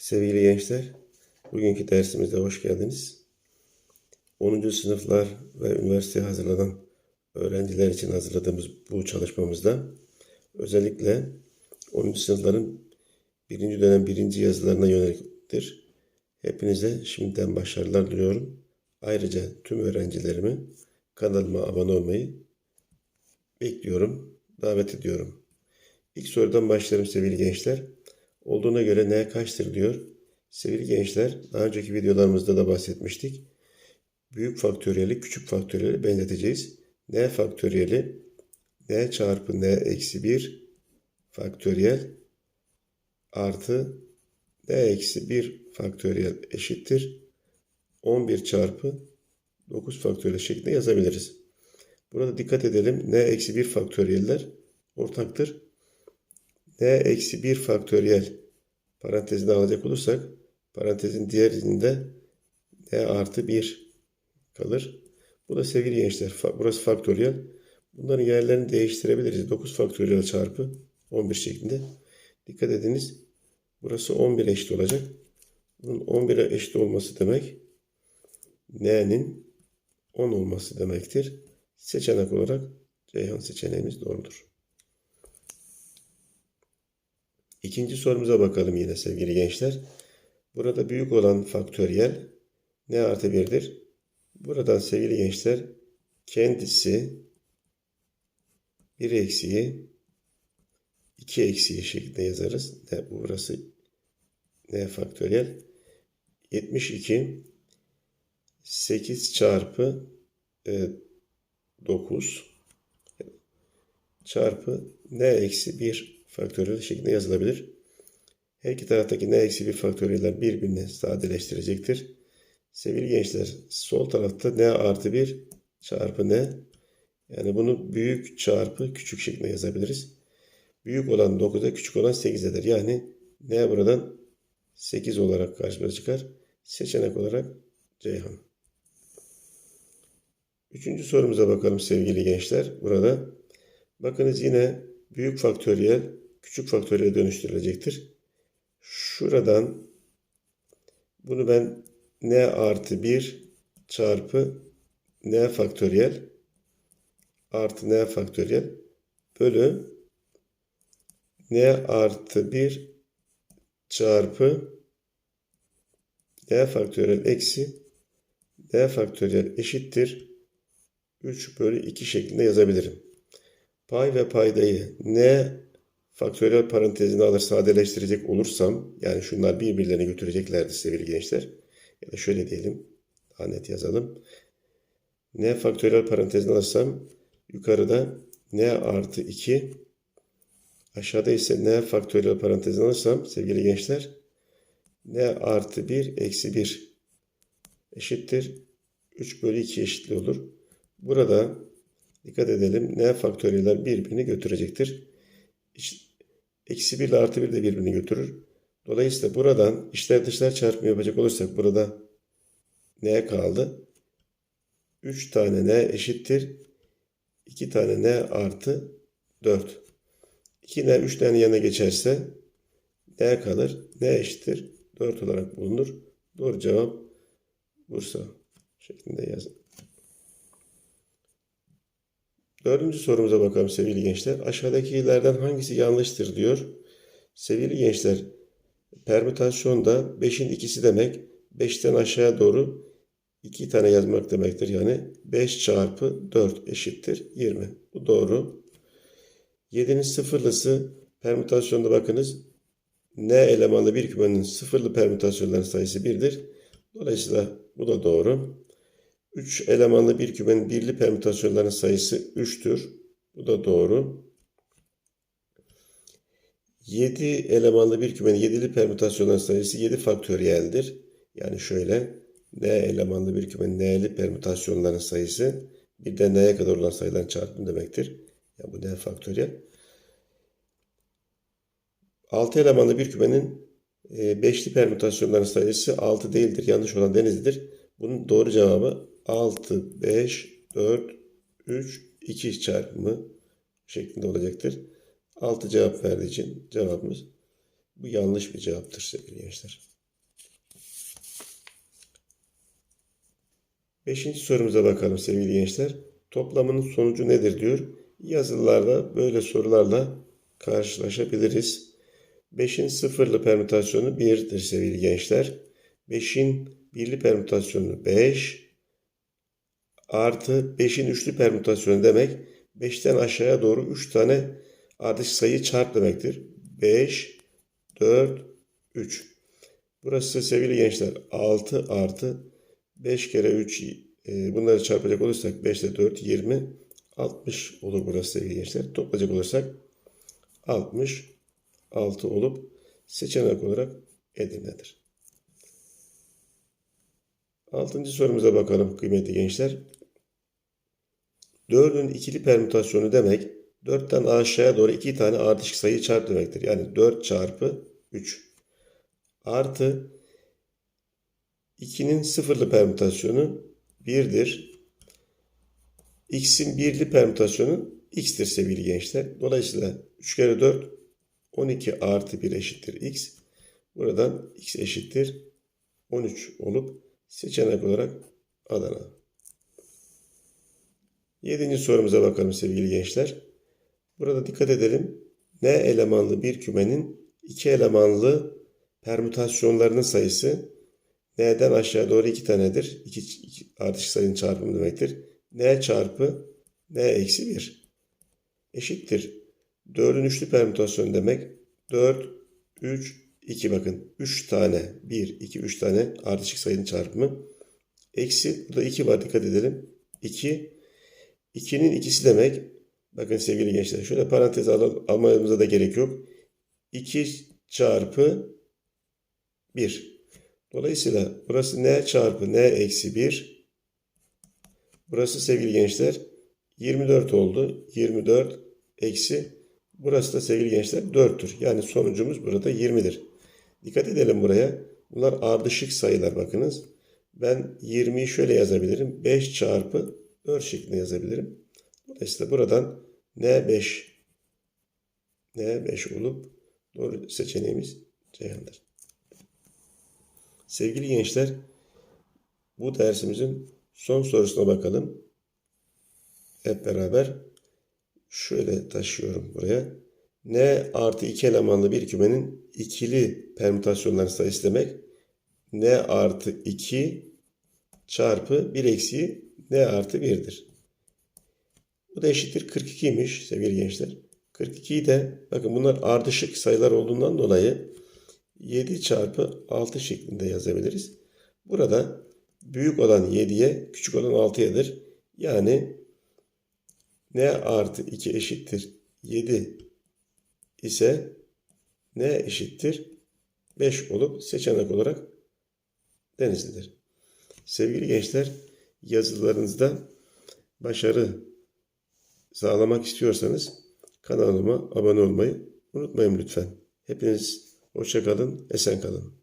Sevgili gençler, bugünkü dersimizde hoş geldiniz. 10. sınıflar ve üniversiteye hazırlanan öğrenciler için hazırladığımız bu çalışmamızda özellikle 10. sınıfların birinci dönem birinci yazılarına yöneliktir. Hepinize şimdiden başarılar diliyorum. Ayrıca tüm öğrencilerimi kanalıma abone olmayı bekliyorum, davet ediyorum. İlk sorudan başlarım sevgili gençler. Olduğuna göre n kaçtır diyor. Sevgili gençler, daha önceki videolarımızda da bahsetmiştik. Büyük faktöriyeli küçük faktöriyeli benzeteceğiz. n faktöriyeli n çarpı n eksi 1 faktöriyel artı n eksi 1 faktöriyel eşittir. 11 çarpı 9 faktöriyel şeklinde yazabiliriz. Burada dikkat edelim. n eksi 1 faktöriyeller ortaktır n eksi 1 faktöriyel parantezine alacak olursak parantezin diğer izinde n artı 1 kalır. Bu da sevgili gençler burası faktöriyel. Bunların yerlerini değiştirebiliriz. 9 faktöriyel çarpı 11 şeklinde. Dikkat ediniz. Burası 11 eşit olacak. Bunun 11'e eşit olması demek n'nin 10 olması demektir. Seçenek olarak Ceyhan seçeneğimiz doğrudur. İkinci sorumuza bakalım yine sevgili gençler. Burada büyük olan faktöriyel ne artı 1'dir? Buradan sevgili gençler kendisi 1 eksiği 2 eksiği şeklinde yazarız. Ne, burası ne faktöriyel? 72 8 çarpı e, 9 çarpı n eksi 1 faktöriyel şeklinde yazılabilir. Her iki taraftaki n eksi 1 faktöriyeller birbirini sadeleştirecektir. Sevgili gençler sol tarafta n artı 1 çarpı n yani bunu büyük çarpı küçük şeklinde yazabiliriz. Büyük olan 9'a küçük olan 8 eder. Yani n buradan 8 olarak karşımıza çıkar. Seçenek olarak Ceyhan. Üçüncü sorumuza bakalım sevgili gençler. Burada bakınız yine büyük faktöriyel küçük faktöriyel dönüştürülecektir. Şuradan bunu ben n artı 1 çarpı n faktöriyel artı n faktöriyel bölü n artı 1 çarpı n faktöriyel eksi n faktöriyel eşittir 3 bölü 2 şeklinde yazabilirim. Pay ve paydayı n faktöriyel parantezine alır sadeleştirecek olursam yani şunlar birbirlerine götüreceklerdir sevgili gençler. Ya da şöyle diyelim daha net yazalım. n faktöriyel parantezine alırsam yukarıda n artı 2 aşağıda ise n faktöriyel parantezine alırsam sevgili gençler n artı 1 eksi 1 eşittir 3 bölü 2 eşitliği olur. Burada dikkat edelim n faktöriyeller birbirini götürecektir. Eksi 1 ile artı 1 de birbirini götürür. Dolayısıyla buradan içler dışlar çarpımı yapacak olursak burada n kaldı. 3 tane n eşittir. 2 tane n artı 4. 2 n 3 tane yanına geçerse n kalır. n eşittir 4 olarak bulunur. Doğru cevap Bursa şeklinde yazın. Dördüncü sorumuza bakalım sevgili gençler. Aşağıdakilerden hangisi yanlıştır diyor. Sevgili gençler, permütasyonda 5'in ikisi demek 5'ten aşağıya doğru 2 tane yazmak demektir. Yani 5 çarpı 4 eşittir 20. Bu doğru. 7'nin sıfırlısı permütasyonda bakınız n elemanlı bir kümenin sıfırlı permütasyonların sayısı 1'dir. Dolayısıyla bu da doğru. 3 elemanlı bir kümenin birli permütasyonlarının sayısı 3'tür. Bu da doğru. 7 elemanlı bir kümenin 7'li permütasyonların sayısı 7 faktöriyeldir. Yani şöyle n elemanlı bir kümenin n'li permütasyonların sayısı bir de n'ye kadar olan sayıların çarpımı demektir. Yani bu n faktöriyel. 6 elemanlı bir kümenin 5'li permütasyonların sayısı 6 değildir. Yanlış olan denizlidir. Bunun doğru cevabı 6, 5, 4, 3, 2 çarpımı şeklinde olacaktır. 6 cevap verdiği için cevabımız Bu yanlış bir cevaptır sevgili gençler. Beşinci sorumuza bakalım sevgili gençler. Toplamının sonucu nedir diyor. Yazılılarda böyle sorularla karşılaşabiliriz. 5'in sıfırlı permütasyonu 1'dir sevgili gençler. 5'in birli permütasyonu 5 artı 5'in üçlü permütasyonu demek 5'ten aşağıya doğru 3 tane ardışık sayı çarp demektir. 5, 4, 3. Burası sevgili gençler 6 artı 5 kere 3 e, bunları çarpacak olursak 5 ile 4 20 60 olur burası sevgili gençler. Toplayacak olursak 60 6 olup seçenek olarak Edirne'dir. Altıncı sorumuza bakalım kıymetli gençler. 4'ün ikili permütasyonu demek 4'ten aşağıya doğru 2 tane ardışık sayı çarp demektir. Yani 4 çarpı 3 artı 2'nin sıfırlı permütasyonu 1'dir. X'in birli permütasyonu x'tir sevgili gençler. Dolayısıyla 3 kere 4 12 artı 1 eşittir x. Buradan x eşittir 13 olup seçenek olarak Adana. Yedinci sorumuza bakalım sevgili gençler. Burada dikkat edelim. N elemanlı bir kümenin iki elemanlı permütasyonlarının sayısı N'den aşağı doğru iki tanedir. İki, iki ardışık sayının çarpımı demektir. N çarpı N eksi 1 eşittir. 4'ün üçlü permütasyon demek. 4, 3, 2 bakın. 3 tane 1, 2, 3 tane ardışık sayının çarpımı. Eksi burada 2 var dikkat edelim. 2. 2'nin ikisi demek. Bakın sevgili gençler şöyle parantez al almamıza da gerek yok. 2 çarpı 1. Dolayısıyla burası n çarpı n eksi 1. Burası sevgili gençler 24 oldu. 24 eksi burası da sevgili gençler 4'tür. Yani sonucumuz burada 20'dir. Dikkat edelim buraya. Bunlar ardışık sayılar bakınız. Ben 20'yi şöyle yazabilirim. 5 çarpı 4 şeklinde yazabilirim. Dolayısıyla buradan N5 N5 olup doğru seçeneğimiz Ceyhan'dır. Sevgili gençler bu dersimizin son sorusuna bakalım. Hep beraber şöyle taşıyorum buraya. N artı 2 elemanlı bir kümenin ikili permütasyonların sayısı demek. N artı 2 çarpı 1 eksi N artı 1'dir. Bu da eşittir 42'ymiş sevgili gençler. 42'yi de bakın bunlar ardışık sayılar olduğundan dolayı 7 çarpı 6 şeklinde yazabiliriz. Burada büyük olan 7'ye küçük olan 6'yadır. Yani n artı 2 eşittir 7 ise n eşittir 5 olup seçenek olarak Denizli'dir. Sevgili gençler yazılarınızda başarı sağlamak istiyorsanız kanalıma abone olmayı unutmayın lütfen. Hepiniz hoşça kalın, esen kalın.